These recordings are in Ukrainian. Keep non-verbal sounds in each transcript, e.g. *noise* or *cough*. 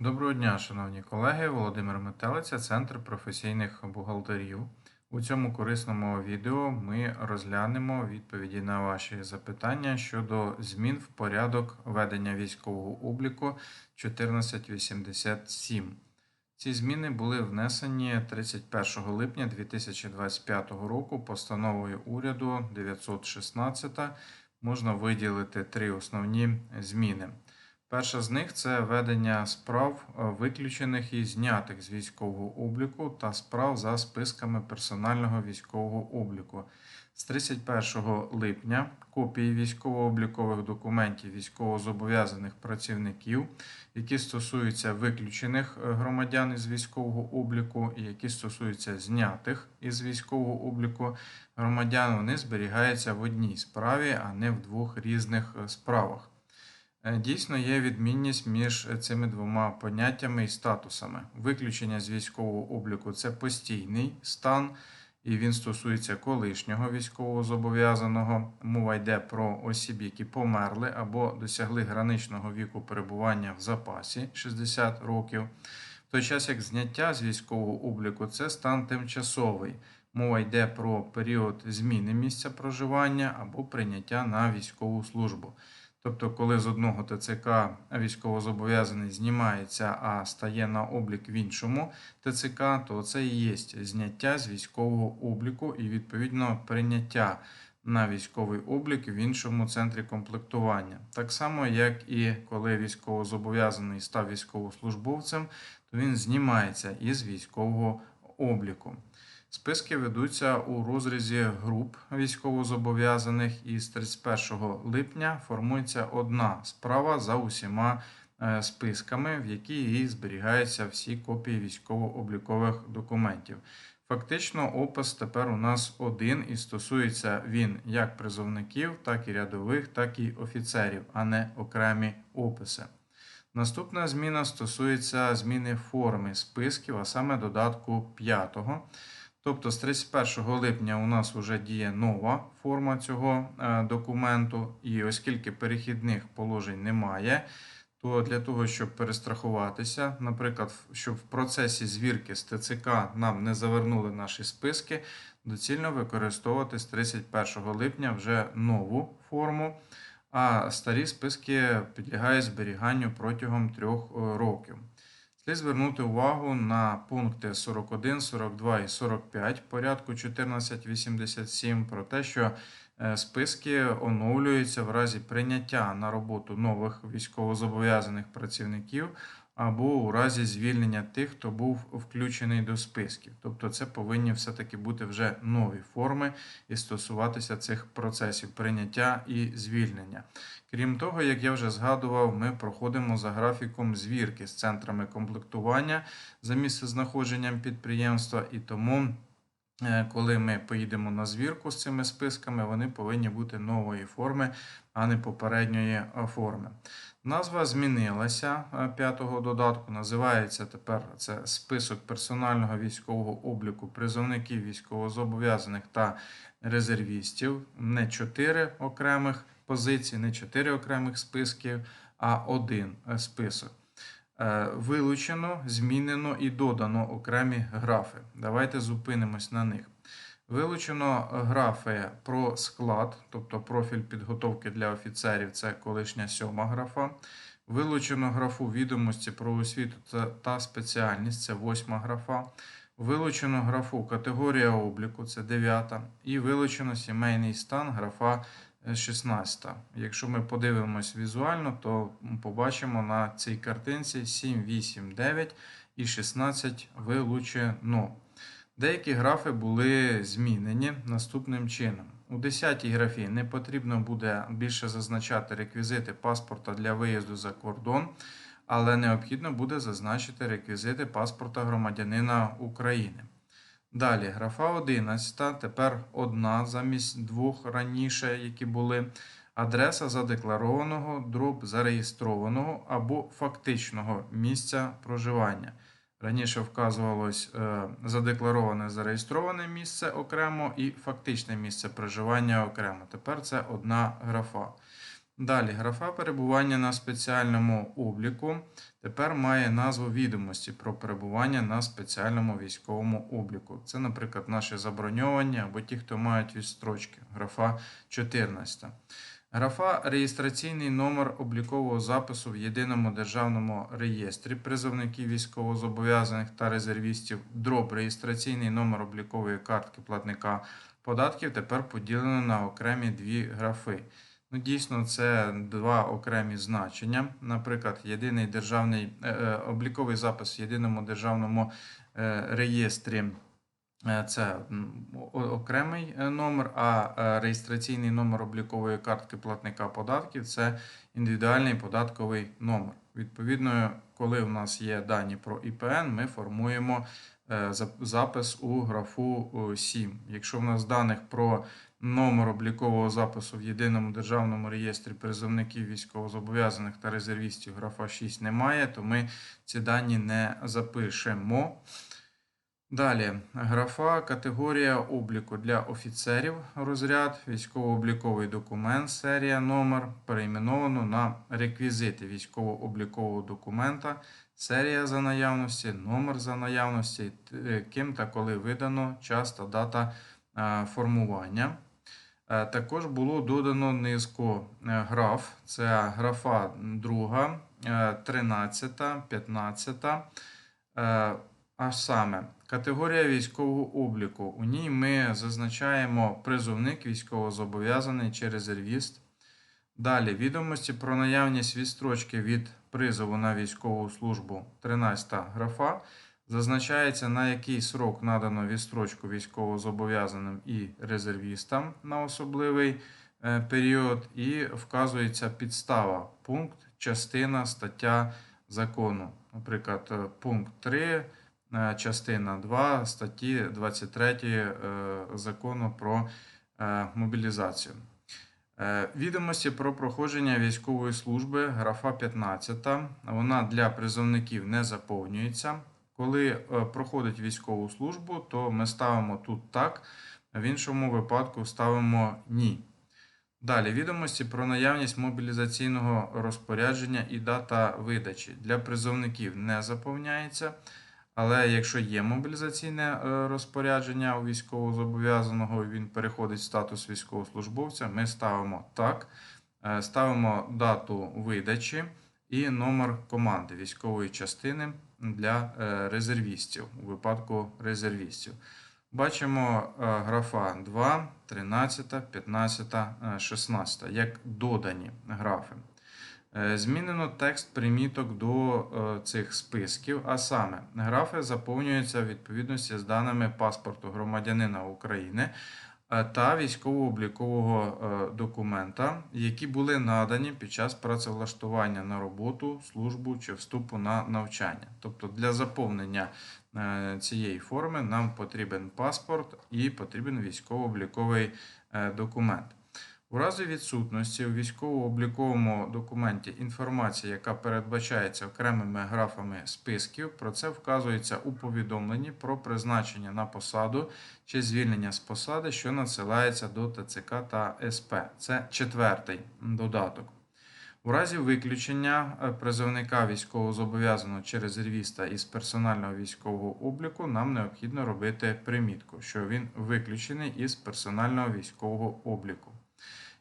Доброго дня, шановні колеги. Володимир Метелиця, Центр професійних бухгалтерів. У цьому корисному відео ми розглянемо відповіді на ваші запитання щодо змін в порядок ведення військового обліку 1487. Ці зміни були внесені 31 липня 2025 року постановою уряду 916. Можна виділити три основні зміни. Перша з них це ведення справ, е, виключених і знятих з військового обліку та справ за списками персонального військового обліку. З 31 липня копії військово-облікових документів військовозобов'язаних працівників, які стосуються виключених е, громадян із військового обліку і які стосуються знятих із військового обліку громадян, вони зберігаються в одній справі, а не в двох різних е, справах. Е, Дійсно, є відмінність між цими двома поняттями і статусами. Виключення з військового обліку це постійний стан, і він стосується колишнього військовозобов'язаного. Мова йде про осіб, які померли або досягли граничного віку перебування в запасі 60 років. В той час як зняття з військового обліку це стан тимчасовий. Мова йде про період зміни місця проживання або прийняття на військову службу. Тобто, коли з одного ТЦК військовозобов'язаний знімається, а стає на облік в іншому ТЦК, то це і є зняття з військового обліку і відповідно прийняття на військовий облік в іншому центрі комплектування. Так само, як і коли військовозобов'язаний став військовослужбовцем, то він знімається із військового обліку. Списки ведуться у розрізі груп військовозобов'язаних і з 31 липня формується одна справа за усіма е, списками, в якій і зберігаються всі копії військово-облікових документів. Фактично, опис тепер у нас один і стосується він як призовників, так і рядових, так і офіцерів, а не окремі описи. Наступна зміна стосується зміни форми списків, а саме додатку 5. Тобто з 31 липня у нас вже діє нова форма цього е, документу, і оскільки перехідних положень немає, то для того, щоб перестрахуватися, наприклад, щоб в процесі звірки з ТЦК нам не завернули наші списки, доцільно використовувати з 31 липня вже нову форму, а старі списки підлягають зберіганню протягом трьох е, років. Слід звернути увагу на пункти 41, 42 і 45 порядку 1487 про те, що е, списки оновлюються в разі прийняття на роботу нових військовозобов'язаних працівників або у разі звільнення тих, хто був включений до списків. Тобто це повинні все-таки бути вже нові форми і стосуватися цих процесів прийняття і звільнення. Крім того, як я вже згадував, ми проходимо за графіком звірки з центрами комплектування за місцезнаходженням підприємства, і тому, коли ми поїдемо на звірку з цими списками, вони повинні бути нової форми, а не попередньої е, форми. Назва змінилася е, п'ятого додатку. Називається тепер це список персонального військового обліку призовників військовозобов'язаних та резервістів. Не чотири окремих позицій, не чотири окремих списків, а один е, список. Е, вилучено, змінено і додано окремі графи. Давайте зупинимось на них. Вилучено графи про склад, тобто профіль підготовки для офіцерів це колишня сьома графа. Вилучено графу відомості про освіту та спеціальність це восьма графа. Вилучено графу категорія обліку це дев'ята. І вилучено сімейний стан графа 16. Якщо ми подивимось візуально, то побачимо на цій картинці 7, 8, 9 і 16 вилучено. Деякі графи були змінені наступним чином. У 10 графі не потрібно буде більше зазначати реквізити паспорта для виїзду за кордон, але необхідно буде зазначити реквізити паспорта громадянина України. Далі, графа 11, тепер одна замість двох раніше, які були. Адреса задекларованого, дроб зареєстрованого або фактичного місця проживання. Раніше вказувалось е, задеклароване зареєстроване місце окремо і фактичне місце проживання окремо. Тепер це одна графа. Далі, графа перебування на спеціальному обліку тепер має назву відомості про перебування на спеціальному військовому обліку. Це, наприклад, наші заброньовані або ті, хто мають відстрочки. Графа 14. Графа реєстраційний номер облікового запису в єдиному державному реєстрі призовників військовозобов'язаних та резервістів. Дроб реєстраційний номер облікової картки платника податків тепер поділено на окремі дві графи. Ну, дійсно, це два окремі значення. Наприклад, єдиний державний е, е, обліковий запис в єдиному державному е, реєстрі. Це окремий номер, а реєстраційний номер облікової картки платника податків це індивідуальний податковий номер. Відповідно, коли в нас є дані про ІПН, ми формуємо запис у графу е, 7. Якщо в нас даних про номер облікового запису в єдиному державному реєстрі призовників військовозобов'язаних та резервістів графа 6 немає, то ми ці дані не запишемо. Далі, графа категорія обліку для офіцерів розряд, військово-обліковий документ, серія номер перейменовано на реквізити військово-облікового документа, серія за наявності, номер за наявності, т- ким та коли видано, час та дата е, формування. Е, Також було додано низку е, граф. Це графа 2, 13, 15. Е, А саме категорія військового обліку. У ній ми зазначаємо призовник військовозобов'язаний чи резервіст. Далі відомості про наявність відстрочки від призову на військову службу 13 графа. Зазначається, на який срок надано відстрочку військовозобов'язаним і резервістам на особливий е, період, і вказується підстава, пункт, частина, стаття закону. Наприклад, е, пункт 3, е, частина 2 статті 23 е, закону про мобілізацію. Відомості про проходження військової служби, графа 15. Вона для призовників не заповнюється. Коли е, проходить військову службу, то ми ставимо тут так, в іншому випадку ставимо ні. Далі відомості про наявність мобілізаційного розпорядження і дата видачі для призовників не заповняється. Але якщо є мобілізаційне е, розпорядження у військовозобов'язаного, він переходить в статус військовослужбовця, ми ставимо так, Е, ставимо дату видачі і номер команди військової частини для е, резервістів у випадку резервістів. Бачимо е, графа 2, 13, 15, е, 16 як додані графи. Е, Змінено текст приміток до цих списків, а саме графи заповнюються в відповідності з даними паспорту громадянина України та військово-облікового е, документа, які були надані під час працевлаштування на роботу, службу чи вступу на навчання. Тобто для заповнення е, цієї форми нам потрібен паспорт і потрібен військово-обліковий е, документ. У разі відсутності у військово-обліковому документі інформації, яка передбачається окремими графами списків, про це вказується у повідомленні про призначення на посаду чи звільнення з посади, що надсилається до ТЦК та СП. Це четвертий додаток. У разі виключення е, призовника військовозобов'язаного чи резервіста із персонального військового обліку нам необхідно робити примітку, що він виключений із персонального військового обліку.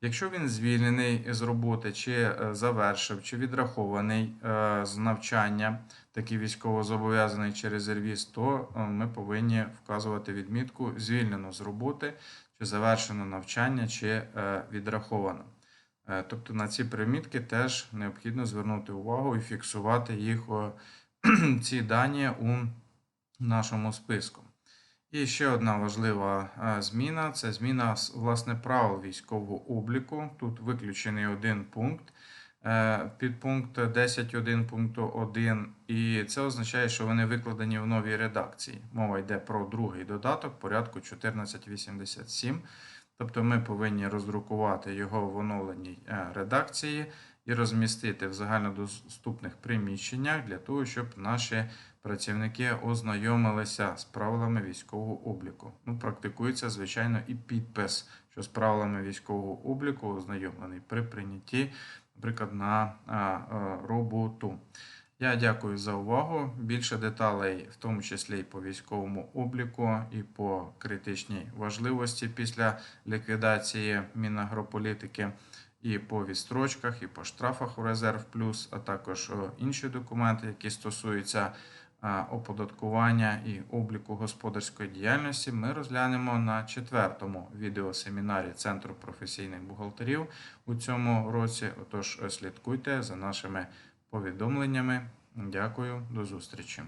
Якщо він звільнений з роботи, чи е, завершив, чи відрахований е, з навчання, такий військовозобов'язаний чи резервіст, то ми повинні вказувати відмітку звільнено з роботи, чи завершено навчання, чи відраховано. Е, Тобто на ці примітки теж необхідно звернути увагу і фіксувати їх *clears throat* ці дані у нашому списку. І ще одна важлива е, зміна це зміна власне правил військового обліку. Тут виключений один пункт. е, Підпункт 10.1 пункту 1, і це означає, що вони викладені в новій редакції. Мова йде про другий додаток порядку 1487. Тобто ми повинні роздрукувати його в оновленій е, редакції і розмістити в загальнодоступних приміщеннях для того, щоб наші працівники ознайомилися з правилами військового обліку. Ну, практикується, звичайно, і підпис, що з правилами військового обліку ознайомлений при прийнятті, наприклад, на а, а, роботу. Я дякую за увагу. Більше деталей, в тому числі і по військовому обліку, і по критичній важливості після ліквідації мінагрополітики, і по відстрочках, і по штрафах у резерв плюс, а також інші документи, які стосуються оподаткування і обліку господарської діяльності, ми розглянемо на четвертому відеосемінарі Центру професійних бухгалтерів у цьому році. Отож, слідкуйте за нашими повідомленнями. Дякую, до зустрічі.